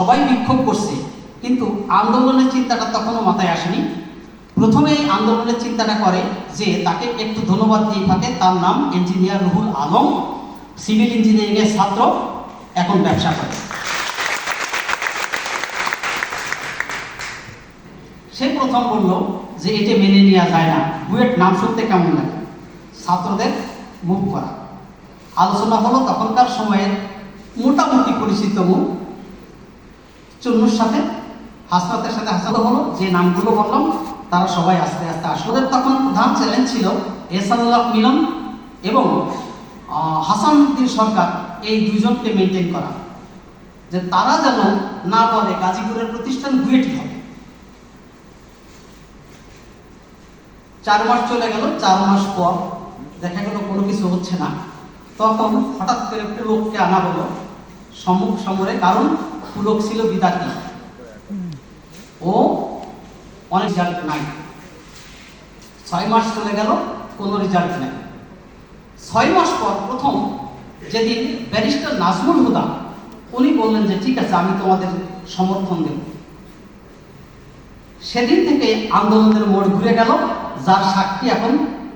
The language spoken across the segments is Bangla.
সবাই বিক্ষোভ করছে, কিন্তু আন্দোলনের চিন্তাটা তখনও মাথায় আসেনি। প্রথমে এই আন্দোলনের চিন্তাটা করে যে তাকে একটু ধন্যবাদ দিয়ে থাকে, তার নাম ইঞ্জিনিয়ার রুহুল আলম সিভিল ইঞ্জিনিয়ারিংয়ের ছাত্র, এখন ব্যবসা করে। সে প্রথম বলল যে এটা মেনে নেওয়া যায় না, বুয়েট নাম শুনতে কেমন লাগে? ছাত্রদের মুখ করা। আলোচনা হলো তখনকার সময়ের মোটামুটি পরিচিত মুখ চুন্নুর সাথে হাসনাতের সাথে হাসনাত হলো, যে নামগুলো বললাম, তারা সবাই আস্তে আস্তে আসলো। তখন প্রধান চ্যালেঞ্জ ছিল এসানুল্লাহ মিলন এবং হাসান উদ্দিন সরকার এই দুজনকে মেনটেন করা। যে তারা যেন না বলে গাজীপুরের প্রতিষ্ঠান বুয়েটি হবে। চার মাস চলে গেল, চার মাস পর দেখা গেল কোনো কিছু হচ্ছে না। তখন হঠাৎ করে একটু লোককে আনা হলো, সম্মুখ সমরে, কারণ পুলক ছিল বিদ্যার্থী ও অনেক রেজাল্ট নাই। ছয় মাস চলে গেল, কোনো রেজাল্ট নাই। ছয় মাস পর প্রথম যেদিন ব্যারিস্টার নাজমুল হুদা, উনি বললেন যে, ঠিক আছে, আমি তোমাদের সমর্থন দেব। সেদিন থেকে আন্দোলনের মোড় ঘুরে গেল, যার সাক্ষী এখন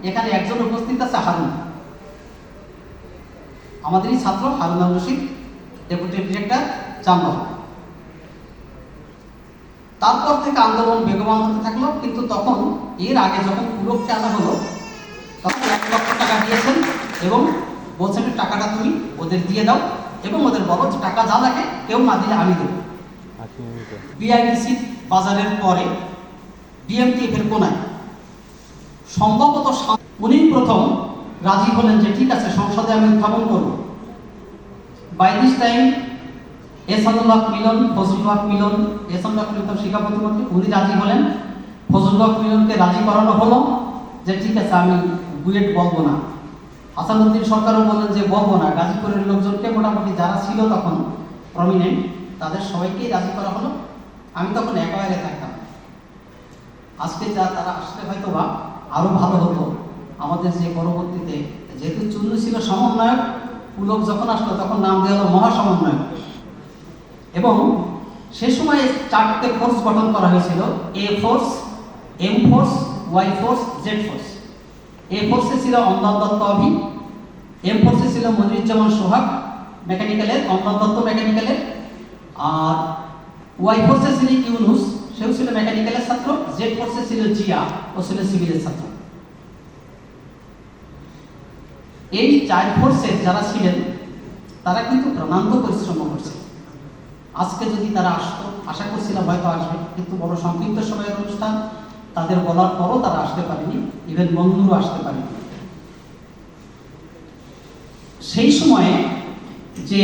এখানে একজন উপস্থিত আছে, হারুন। আমাদেরই ছাত্র, Harun Rashid, deputy director. Chamber তারপর থেকে আন্দোলন বেগবান হতে থাকল কিন্তু তখন এর আগে যখন পুরোকে আনা হলো তখন এক লক্ষ টাকা দিয়েছেন এবং বলছেন টাকাটা তুমি ওদের দিয়ে দাও এবং ওদের বলো যে টাকা যা লাগে কেউ না দিলে আমি দেবো। বিআইডিসি বাজারের পরে বিএমটিএফ এর কোনায় সম্ভবত উনি প্রথম রাজি হলেন যে ঠিক আছে সংসদে আমি উত্থাপন করব। By this time Ehsanul Haque Milon Fazlul Milon Ehsanul Haque Milon শিক্ষা প্রতিমন্ত্রী উনি রাজি হলেন। ফজলুল মিলনকে রাজি করানো হলো যে, ঠিক আছে, আমি বুয়েট বলব না। হাসানুদ্দিন সরকারও বললেন যে, বলব না। গাজীপুরের লোকজনকে মোটামুটি যারা ছিল তখন প্রমিনেন্ট তাদের সবাইকেই রাজি করা হলো। আমি তখন একেবারে থাকতাম। আজকে যা তারা আসলে হয়তো বা আরও ভালো হতো। আমাদের যে পরবর্তীতে, যেহেতু চুন্নু ছিল সমন্বয়ক, পুলক যখন আসলো, তখন নাম দেওয়া হলো মহাসমন্বয়ক। এবং সে সময় চারটে ফোর্স গঠন করা হয়েছিল A force M force Y force Z force A ফোর্সে ছিল অন্দর দত্ত অভি এম ফোর্সে ছিল মনিরুজ্জামান সোহাগ মেকানিক্যালের অন্দর দত্ত মেকানিক্যালের আর ওয়াই ফোর্সে ছিল ইউনুস, সেও ছিল মেকানিক্যালের ছাত্র জেড ফোর্সে ছিল জিয়া, ও ছিল সিভিলের ছাত্র। এই চার ফোর্সের যারা ছিলেন, তারা কিন্তু প্রাণান্ত পরিশ্রম করছে। আজকে যদি তারা আসতো, আশা করছিলাম হয়তো আসবে, কিন্তু বড় সংক্ষিপ্ত সময়ের অনুষ্ঠান, তাদের বলার পরও তারা আসতে পারেনি ইভেন বন্ধুরও আসতে পারেনি। সেই সময়ে যে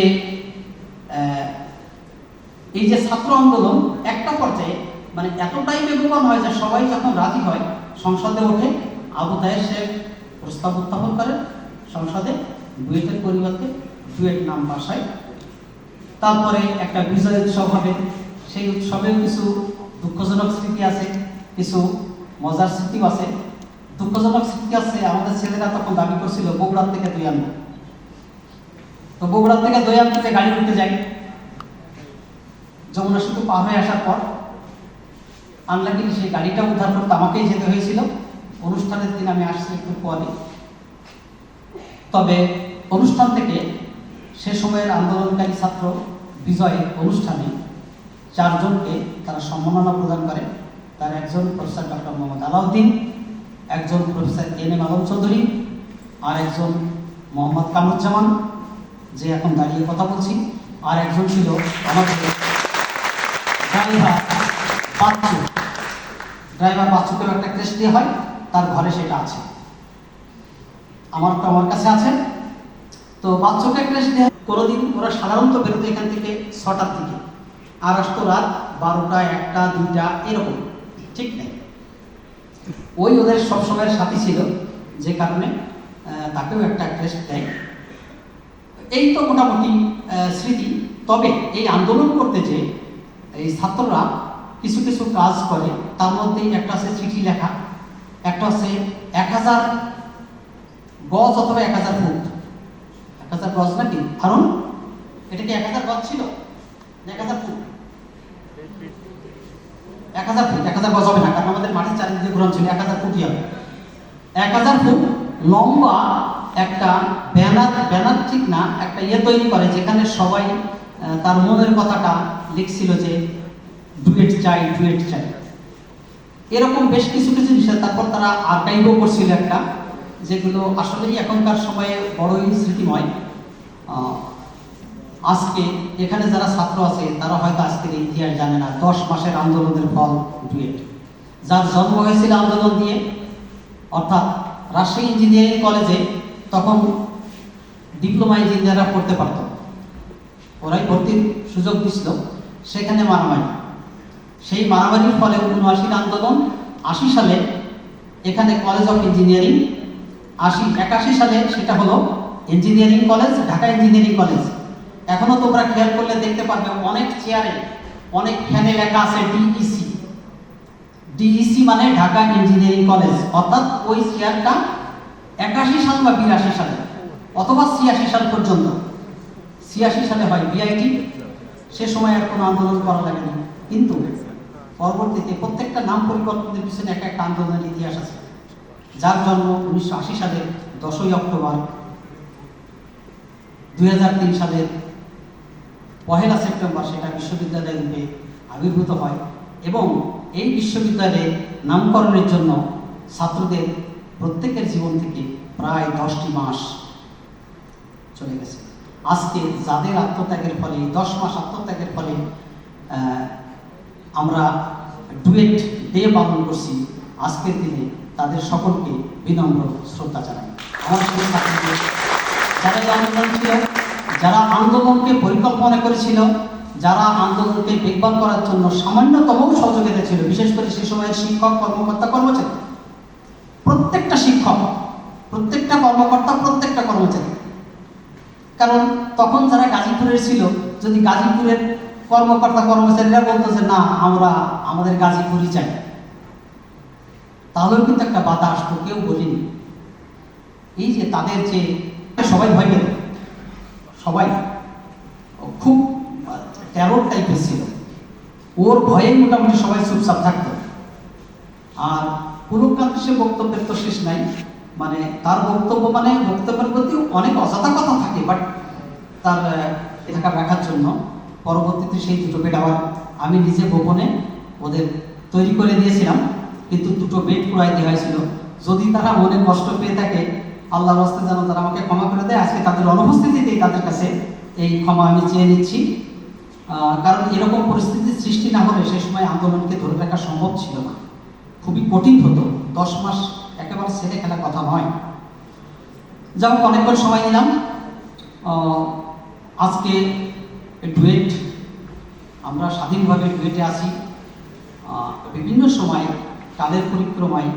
এই যে ছাত্র আন্দোলন, একটা পর্যায়ে মানে এতটাই বেগবান হয় যে সবাই যখন রাজি হয়, সংসদে ওঠে, আবু তাহের শেখ প্রস্তাব উত্থাপন করেন, সংসদে, বুয়েটের পরিবর্তে ডুয়েট নাম বাসায় তারপরে একটা বিজয় উৎসব হবে। সেই উৎসবেও কিছু দুঃখজনক স্মৃতি আছে, কিছু মজার স্মৃতিও আছে। দুঃখজনক স্মৃতি আছে, আমাদের ছেলেরা তখন দাবি করছিল, বগুড়ার থেকে দুই আনব। তো বগুড়ার থেকে দই আনতে গাড়ি উঠতে যাই যমুনা সেতু পার হয়ে আসার পর আনলাকিলি সেই গাড়িটা উদ্ধার করতে আমাকেই যেতে হয়েছিল। অনুষ্ঠানের দিন আমি আসছি একটু পরে তবে অনুষ্ঠান থেকে সে সময়ের আন্দোলনকারী ছাত্র বিজয়ের অনুষ্ঠানে চারজনকে তারা সম্মাননা প্রদান করে তার একজন প্রফেসর ডক্টর মোহাম্মদ আলাউদ্দিন, একজন professor N M Alam Chowdhury আর একজন মোহাম্মদ কামরুজ্জামান। যে এখন দাঁড়িয়ে কথা বলছি, আর একজন ছিল আমাদের ড্রাইভার ড্রাইভার বাচ্চুকেও একটা ক্রেস্ট দেওয়া হয়, তার ঘরে সেটা আছে। আমার তো আমার কাছে আছে। তো বাচ্চাকে দেওয়া কোনোদিন ওরা সাধারণত বেরোতো এখান থেকে ছটার দিকে। আর আসতো রাত বারোটা, একটা, দুইটা, এরকম। ঠিক নেই? ওই ওদের সবসময়ের সাথী ছিল, যে কারণে তাকেও একটা ক্রেস্ট দেয়। এই তো মোটামুটি স্মৃতি। তবে এই আন্দোলন করতে যে এই ছাত্ররা কিছু কিছু কাজ করে, তার মধ্যে একটা আছে চিঠি লেখা, একটা আছে এক হাজার গজ অথবা এক হাজার ফুট। এক হাজার গজ নাকি? কারণ এটা কি এক হাজার গজ ছিল? এক হাজার ফুট এক হাজার ফুট এক হাজার গজ হবে না, কারণ আমাদের মাটির চারিদিকে ঘুরন ছিল, এক হাজার ফুটই হবে। এক হাজার ফুট লম্বা একটা ব্যানার ব্যানার ঠিক না, একটা ইয়ে তৈরি করে, যেখানে সবাই তার মনের কথাটা লিখছিল যে, ডুয়েট চাই ডুয়েট চাই। এরকম বেশ কিছু কিছু বিষয় তারপর তারা আর্কাইভও করছিল একটা। যেগুলো আসলেই এখনকার সময়ে বড়ই স্মৃতিময় আজকে এখানে যারা ছাত্র আছে, তারা হয়তো আজকের ইতিহাস জানে না। দশ মাসের আন্দোলনের ফল ডুয়েট। যার জন্ম হয়েছিল আন্দোলন দিয়ে, অর্থাৎ রাজশাহী ইঞ্জিনিয়ারিং কলেজে তখন ডিপ্লোমা ইঞ্জিনিয়াররা পড়তে পারত। ওরাই ভর্তির সুযোগ দিছিল। সেখানে মারামারি। সেই মারামারির ফলে উনআশির আন্দোলন আশি সালে এখানে কলেজ অফ ইঞ্জিনিয়ারিং আশি, একাশি সালে সেটা হলো engineering college Dhaka engineering college এখনও তোমরা খেয়াল করলে দেখতে পারবে অনেক চেয়ারে অনেক ফ্যানে লেখা আছে ডিইসি ডিইসি মানে ঢাকা ইঞ্জিনিয়ারিং কলেজ অর্থাৎ ওই চেয়ারটা একাশি সাল বা বিরাশি সালে, অথবা ছিয়াশি সাল পর্যন্ত। ছিয়াশি সালে হয় বিআইটি সে সময় আর কোনো আন্দোলন করা লাগেনি। কিন্তু পরবর্তীতে প্রত্যেকটা নাম পরিবর্তনের পিছনে একটা আন্দোলনের ইতিহাস আছে। যার জন্ম উনিশশো আশি সালের দশই অক্টোবর, দুই হাজার তিন সালের পহেলা সেপ্টেম্বর সেটা বিশ্ববিদ্যালয় রূপে আবির্ভূত হয় এবং এই বিশ্ববিদ্যালয়ে নামকরণের জন্য ছাত্রদের প্রত্যেকের জীবন থেকে প্রায় দশটি মাস চলে গেছে। আজকে যাদের আত্মত্যাগের ফলে, দশ মাস আত্মত্যাগের ফলে আমরা ডুয়েট ডে পালন করছি, আজকের দিনে তাদের সকলকে বিনম্র শ্রদ্ধা জানাই। আমার যারা আন্দোলন ছিল, যারা আন্দোলনকে পরিকল্পনা করেছিল, যারা আন্দোলনকে বেগবান করার জন্য সামান্যতম সহযোগিতা ছিল, বিশেষ করে সে সময়ের শিক্ষক, কর্মকর্তা, কর্মচারী। প্রত্যেকটা শিক্ষক, প্রত্যেকটা কর্মকর্তা, প্রত্যেকটা কর্মচারী। কারণ তখন যারা গাজীপুরের ছিল, যদি গাজীপুরের কর্মকর্তা, কর্মচারীরা বলতো যে, না, আমরা, আমাদের গাজীপুরই চাই। তাহলেও কিন্তু একটা বাধা আসতো কেউ বলিনি। এই যে তাদের যে, সবাই ভয় পেত। সবাই। খুব ট্যারোর টাইপের ছিল। ওর ভয়ে মোটামুটি সবাই চুপচাপ থাকতো। আর পুরকান্ত সে বক্তব্যের তো শেষ নাই। মানে তার বক্তব্য মানে বক্তব্যের প্রতি অনেক অযথা কথা থাকে বাট তার এলাকা রাখার জন্য পরবর্তীতে সেই দুটো বেড আবার আমি নিজে গোপনে ওদের তৈরি করে দিয়েছিলাম। কিন্তু দুটো বেড দেওয়া হয়েছিল যদি তারা মনে কষ্ট পেয়ে থাকে, আল্লাহর রাস্তায় যেন তারা আমাকে ক্ষমা করে দেয়, আজকে তাদের অনুপস্থিতিতেই তাদের কাছে এই ক্ষমা আমি চেয়ে নিচ্ছি। কারণ এরকম পরিস্থিতির সৃষ্টি না হলে সে সময় আন্দোলনকে ধরে রাখা সম্ভব ছিল না। খুবই কঠিন হতো। দশ মাস একেবারে ছেলে খেলা কথা নয়। যাই হোক, অনেকক্ষণ সময় নিলাম। আজকে ডুয়েট, আমরা স্বাধীনভাবে ডুয়েটে আছি। বিভিন্ন সময় কালের পরিক্রমায়